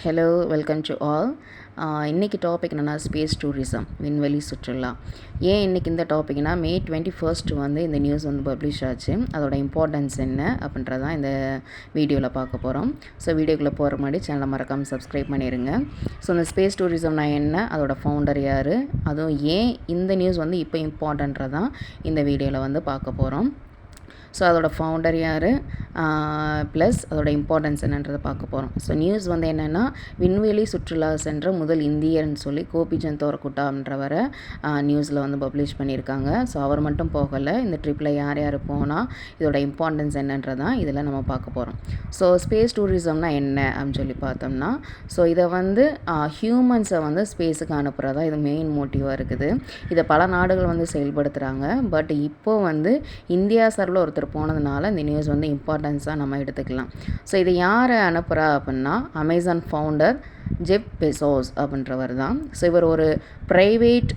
Hello welcome to all இன்றைக்கி topic என்னென்னா space tourism விண்வெளி சுற்றுலா. ஏன் இன்றைக்கி இந்த டாபிக்னால் மே டுவெண்ட்டி ஃபர்ஸ்ட் வந்து இந்த நியூஸ் வந்து பப்ளிஷ் ஆச்சு. அதோட இம்பார்ட்டன்ஸ் என்ன அப்படின்றது தான் இந்த வீடியோவில் பார்க்க போகிறோம் ஸோ வீடியோக்குள்ளே போகிற மாதிரி சேனலை மறக்காமல் சப்ஸ்கிரைப் பண்ணிடுங்க ஸோ இந்த ஸ்பேஸ் டூரிசம்னா என்ன அதோட ஃபவுண்டர் யார் அதுவும் ஏன் இந்த நியூஸ் வந்து இப்போ இம்பார்ட்டன்றதான் இந்த வீடியோவில் வந்து பார்க்க போகிறோம் ஸோ அதோட ஃபவுண்டர் யார்? ப்ளஸ் அதோட இம்பார்ட்டன்ஸ் என்னன்றதை பார்க்க போகிறோம் ஸோ நியூஸ் வந்து என்னென்னா விண்வெளி சுற்றுலா சென்ற முதல் இந்தியர்னு சொல்லி கோபிச்சந்த் தோரக்குட்டான்றவரை நியூஸில் வந்து பப்ளிஷ் பண்ணியிருக்காங்க. ஸோ அவர் மட்டும் போகலை. இந்த ட்ரிப்பில் யார் யார் போனால் இதோட இம்பார்ட்டன்ஸ் என்னன்றதான் இதில் நம்ம பார்க்க போகிறோம் ஸோ ஸ்பேஸ் டூரிசம்னா என்ன அப்படின்னு சொல்லி பார்த்தோம்னா ஸோ இதை வந்து ஹியூமன்ஸை வந்து ஸ்பேஸுக்கு அனுப்புகிறதா இது மெயின் மோட்டிவாக இருக்குது. இதை பல நாடுகள் வந்து செயல்படுத்துகிறாங்க பட் இப்போது வந்து இந்தியா சார்பில் ஒருத்தர் போனதுனால இந்த நியூஸ் வந்து இம்பார்ட்டன்ஸாக நம்ம எடுத்துக்கலாம். ஸோ இதை யார் அனுப்புகிறா அப்படின்னா அமேசான் ஃபவுண்டர் ஜெப் பெசோஸ் அப்படின்றவர் தான். ஸோ இவர் ஒரு ப்ரைவேட்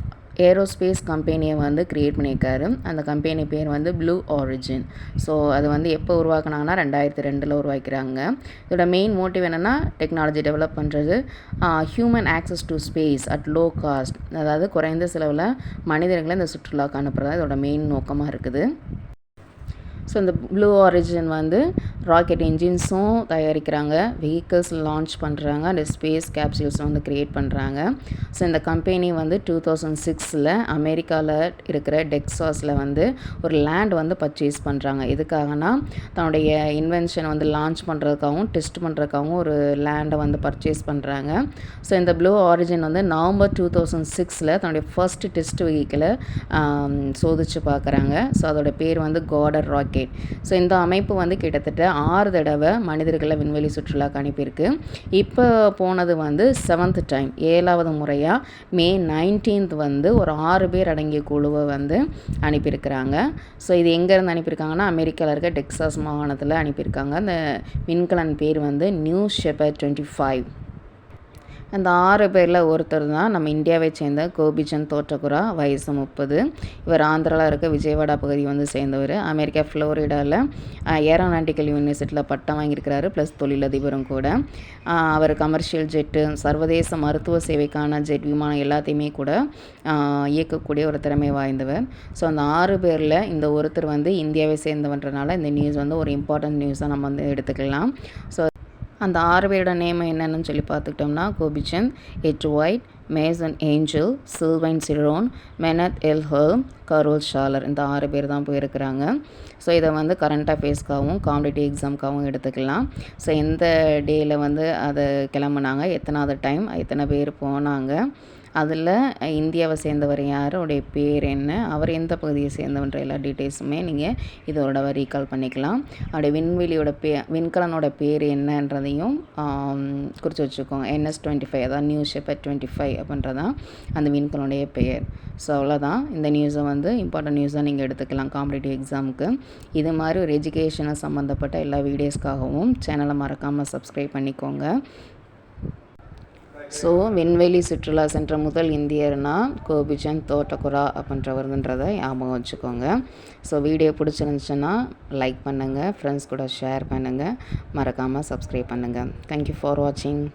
ஏரோஸ்பேஸ் கம்பெனியை வந்து க்ரியேட் பண்ணியிருக்காரு. அந்த கம்பெனி பேர் வந்து ப்ளூ ஆரிஜின் ஸோ அது வந்து எப்போ உருவாக்குனாங்கன்னா ரெண்டாயிரத்தி ரெண்டில் உருவாக்கிறாங்க இதோட மெயின் மோட்டிவ் என்னென்னா டெக்னாலஜி டெவலப் பண்ணுறது human access to space at low cost அதாவது குறைந்த செலவில் மனிதர்களை இந்த சுற்றுலாவுக்கு அனுப்புகிறதா இதோட மெயின் நோக்கமாக இருக்குது. ஸோ இந்த ப்ளூ ஆரிஜின் வந்து ராக்கெட் இன்ஜின்ஸும் தயாரிக்கிறாங்க. வெஹிக்கிள்ஸ் லான்ச் பண்ணுறாங்க அந்த ஸ்பேஸ் கேப்சியூல்ஸும் வந்து க்ரியேட் பண்ணுறாங்க ஸோ இந்த கம்பெனி வந்து டூ தௌசண்ட் சிக்ஸில் அமெரிக்காவில் இருக்கிற டெக்ஸாஸில் வந்து ஒரு லேண்ட் வந்து பர்ச்சேஸ் பண்ணுறாங்க எதுக்காகனா தன்னுடைய இன்வென்ஷன் வந்து லான்ச் பண்ணுறதுக்காகவும் டெஸ்ட் பண்ணுறதுக்காகவும் ஒரு லேண்டை வந்து பர்ச்சேஸ் பண்ணுறாங்க ஸோ இந்த ப்ளூ ஆரிஜின் வந்து நவம்பர் டூ தௌசண்ட் சிக்ஸில் தன்னுடைய ஃபர்ஸ்ட் டெஸ்ட் வெஹிக்கிளை சோதிச்சு பார்க்குறாங்க. ஸோ அதோட பேர் வந்து காடர் ராக்கெட் ஸோ இந்த அமைப்பு வந்து கிட்டத்தட்ட ஆறு தடவை மனிதர்களை விண்வெளி சுற்றுலாக்கு அனுப்பியிருக்கு. இப்போ போனது வந்து செவன்த் டைம் ஏழாவது முறையாக மே நைன்டீன்த் வந்து ஒரு ஆறு பேர் அடங்கிய குழுவை வந்து அனுப்பியிருக்கிறாங்க. ஸோ இது எங்கேருந்து அனுப்பியிருக்காங்கன்னா அமெரிக்காவில் இருக்க டெக்ஸாஸ் மாகாணத்தில் அனுப்பியிருக்காங்க. அந்த விண்கலன் பேர் வந்து நியூ ஷெப்பர் டுவெண்ட்டி ஃபைவ். அந்த ஆறு பேரில் ஒருத்தர் தான் நம்ம இந்தியாவை சேர்ந்த கோபிச்சந்த் தோற்றகுரா வயசு முப்பது. இவர் ஆந்திராவில் இருக்க விஜயவாடா பகுதி வந்து சேர்ந்தவர். அமெரிக்கா ஃப்ளோரிடாவில் ஏரோநாட்டிக்கல் யூனிவர்சிட்டியில் பட்டம் வாங்கியிருக்கிறாரு ப்ளஸ் தொழிலதிபரும் கூட. அவர் கமர்ஷியல் ஜெட்டு சர்வதேச மருத்துவ சேவைக்கான ஜெட் விமானம் எல்லாத்தையுமே கூட இயக்கக்கூடிய ஒரு திறமை வாய்ந்தவர். ஸோ அந்த ஆறு பேரில் இந்த ஒருத்தர் வந்து இந்தியாவை சேர்ந்தவன்றனால இந்த நியூஸ் வந்து ஒரு இம்பார்ட்டன்ட் நியூஸாக நம்ம வந்து எடுத்துக்கலாம். ஸோ அந்த ஆறு பேரோட நேம் என்னென்னு சொல்லி பார்த்துக்கிட்டோம்னா Gopichand Ed Dwight Mason Angel Sylvain Chiron Kenneth L ஹர்ம் Carol Schaller இந்த ஆறு பேர் தான் போயிருக்கிறாங்க. ஸோ இதை வந்து கரண்ட் அஃபேர்ஸ்க்காகவும் காம்படிட்டிவ் எக்ஸாம்க்காகவும் எடுத்துக்கலாம். ஸோ எந்த டேயில் வந்து அதை கிளம்புனாங்க. எத்தனாவது டைம் எத்தனை பேர் போனாங்க. அதில் இந்தியாவை சேர்ந்தவர் யார்? அவருடைய பேர் என்ன? அவர் எந்த பகுதியை சேர்ந்தவன்ற எல்லா டீட்டெயில்ஸுமே நீங்கள் இதோட ரீகால் பண்ணிக்கலாம். அவருடைய விண்வெளியோட பே விண்கலனோட பேர் என்னன்றதையும் குறித்து வச்சுக்கோங்க. என்எஸ் டுவெண்ட்டி ஃபைவ் அதான் நியூஸ் ஷெப்பர் டுவெண்ட்டி ஃபைவ் அப்படின்றதான் அந்த விண்கலனுடைய பெயர். ஸோ அவ்வளோதான். இந்த நியூஸை வந்து இம்பார்ட்டன்ட் நியூஸாக நீங்கள் எடுத்துக்கலாம் காம்படிட்டிவ் எக்ஸாமுக்கு இது மாதிரி ஒரு எஜுகேஷனை சம்மந்தப்பட்ட எல்லா வீடியோஸ்க்காகவும் சேனலை மறக்காமல் சப்ஸ்கிரைப் பண்ணிக்கோங்க. ஸோ விண்வெளி சுற்றுலா சென்ற முதல் இந்தியர்னா கோபிச்சந்த் தோட்டக்குரா அப்படின்றவருன்றதை ஞாபகம் வச்சுக்கோங்க. ஸோ வீடியோ பிடிச்சிருந்துச்சுன்னா லைக் பண்ணுங்கள் ஃப்ரெண்ட்ஸ் கூட ஷேர் பண்ணுங்கள் மறக்காமல் சப்ஸ்கிரைப் பண்ணுங்கள் தேங்க்யூ ஃபார் வாட்சிங்